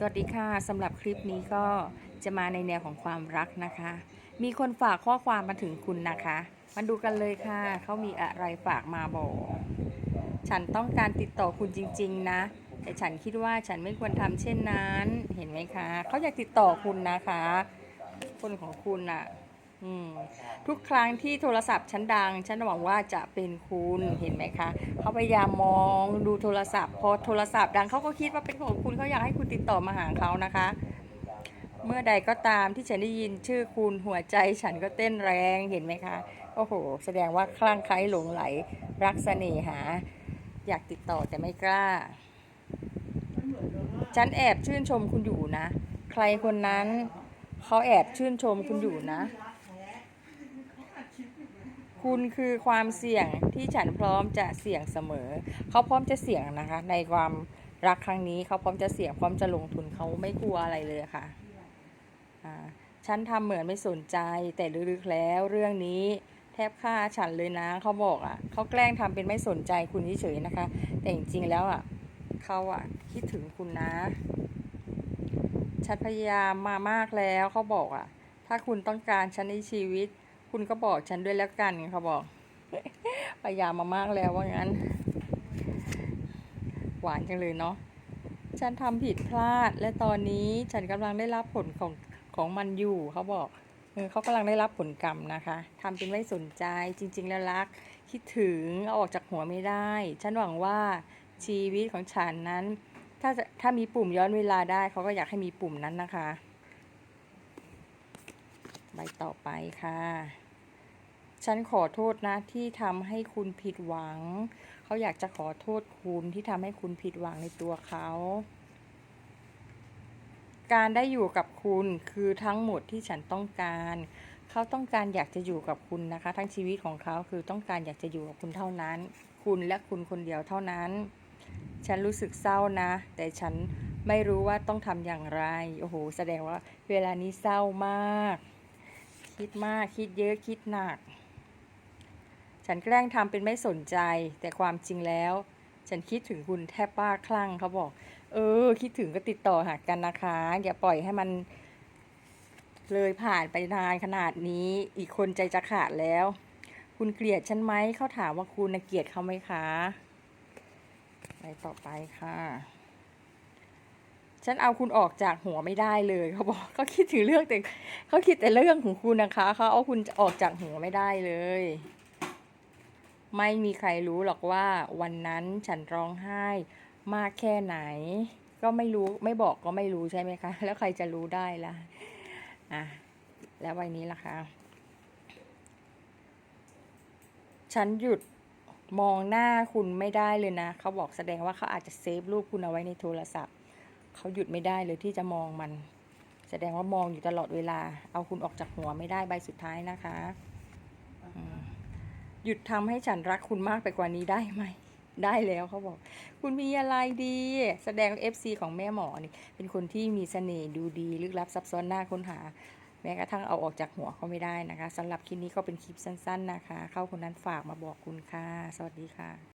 สวัสดีค่ะสำหรับคลิปนี้ก็จะมาในแนวของความรักนะคะ มีคนฝากข้อความมาถึงคุณนะคะ มาดูกันเลยค่ะ เขามีอะไรฝากมาบอก ฉันต้องการติดต่อคุณจริง ๆ นะ แต่ฉันคิดว่าฉันไม่ควรทำเช่นนั้น เห็นไหมคะ เขาอยากติดต่อคุณนะคะ คนของคุณอะ ทุกครั้งที่โทรศัพท์ฉันดัง ฉันหวังว่าจะเป็นคุณเห็นไหมคะเขาพยายามมองดูโทรศัพท์ พอโทรศัพท์ดังเขาก็คิดว่าเป็นของคุณเขาอยากให้คุณติดต่อมาหาเขานะคะ เมื่อใดก็ตามที่ฉันได้ยินชื่อคุณหัวใจฉันก็เต้นแรงเห็นไหมคะโอ้โห แสดงว่าคลั่งไคล้หลงไหล รักเสน่หา อยากติดต่อแต่ไม่กล้า ฉันแอบชื่นชมคุณอยู่นะ ใครคนนั้นเขาแอบชื่นชมคุณอยู่นะ คุณคือความเสี่ยงที่ฉันพร้อมจะเสี่ยงเสมอ เขาพร้อมจะเสี่ยงนะคะ ในความรักครั้งนี้เขาพร้อมจะเสี่ยงพร้อมจะลงทุนเขาไม่กลัวอะไรเลยค่ะฉันทำเหมือนไม่สนใจแต่ลึกๆแล้วเรื่องนี้แทบฆ่าฉันเลยนะเขาบอกอะเขาแกล้งทำเป็นไม่สนใจคุณเฉยๆนะคะ แต่จริงๆแล้วอะเขาอะคิดถึงคุณนะ ฉันพยายามมามากแล้วเขาบอกอะถ้าคุณต้องการฉันในชีวิต คุณก็บอกฉันด้วยแล้วกันเขาบอกพยายามมามากแล้วว่างั้น หวานจังเลยเนาะฉันทำผิดพลาด และตอนนี้ฉันกำลังได้รับผลของของมันอยู่เขาบอกเขากำลังได้รับผลกรรมนะคะทำเป็นไม่สนใจจริง ๆ แล้วรัก คิดถึงเอาออกจากหัวไม่ได้ ฉันหวังว่าชีวิตของฉันนั้น ถ้าถ้ามีปุ่มย้อนเวลาได้เขาก็อยากให้มีปุ่มนั้นนะคะ บต่อไปค่ะ ฉันขอโทษนะที่ทำให้คุณผิดหวัง เขาอยากจะขอโทษคุณที่ทำให้คุณผิดหวังในตัวเขา การได้อยู่กับคุณคือทั้งหมดที่ฉันต้องการ เขาต้องการอยากจะอยู่กับคุณนะคะ ทั้งชีวิตของเขาคือต้องการอยากจะอยู่กับคุณเท่านั้น คุณและคุณคนเดียวเท่านั้นฉันรู้สึกเศร้านะ แต่ฉันไม่รู้ว่าต้องทำอย่างไร โอ้โห แสดงว่าเวลานี้เศร้ามาก คิดมากคิดเยอะคิดหนัก ฉันแกล้งทำเป็นไม่สนใจ แต่ความจริงแล้ว ฉันคิดถึงคุณแทบบ้าคลั่งเขาบอก เออ คิดถึงก็ติดต่อหากันนะคะ อย่าปล่อยให้มัน เลยผ่านไปนานขนาดนี้ อีกคนใจจะขาดแล้ว คุณเกลียดฉันไหมเขาถามว่าคุณเกลียดเขาไหมคะไปต่อไปค่ะ ฉันเอาคุณออกจากหัวไม่ได้เลยเขาบอกเขาคิดถึงเรื่องแต่เขาคิดแต่เรื่องของคุณนะคะเขาเอาคุณออกจากหัวไม่ได้เลย ไม่มีใครรู้หรอกว่า วันนั้นฉันร้องไห้มากแค่ไหน ก็ไม่รู้ไม่บอกก็ไม่รู้ใช่ไหมคะ แล้วใครจะรู้ได้ล่ะอะแล้ววันนี้ล่ะคะ ฉันหยุดมองหน้าคุณไม่ได้เลยนะ เขาบอกแสดงว่าเขาอาจจะเซฟรูปคุณเอาไว้ในโทรศัพท์ เขาหยุดไม่ได้เลยที่จะมองมัน แสดงว่ามองอยู่ตลอดเวลา เอาคุณออกจากหัวไม่ได้ใบสุดท้ายนะคะหยุดทำให้ฉันรักคุณมากไปกว่านี้ได้ไหม ได้แล้วเขาบอก คุณมีอะไรดี แสดง FC ของแม่หมอนี่ เป็นคนที่มีเสน่ห์ดูดีลึกลับซับซ้อนหน้าค้นหา แม้กระทั่งเอาออกจากหัวเขาไม่ได้นะคะสำหรับคลิปนี้ก็เป็นคลิปสั้น ๆ นะคะ เข้าคนนั้นฝากมาบอกคุณค่ะ สวัสดีค่ะ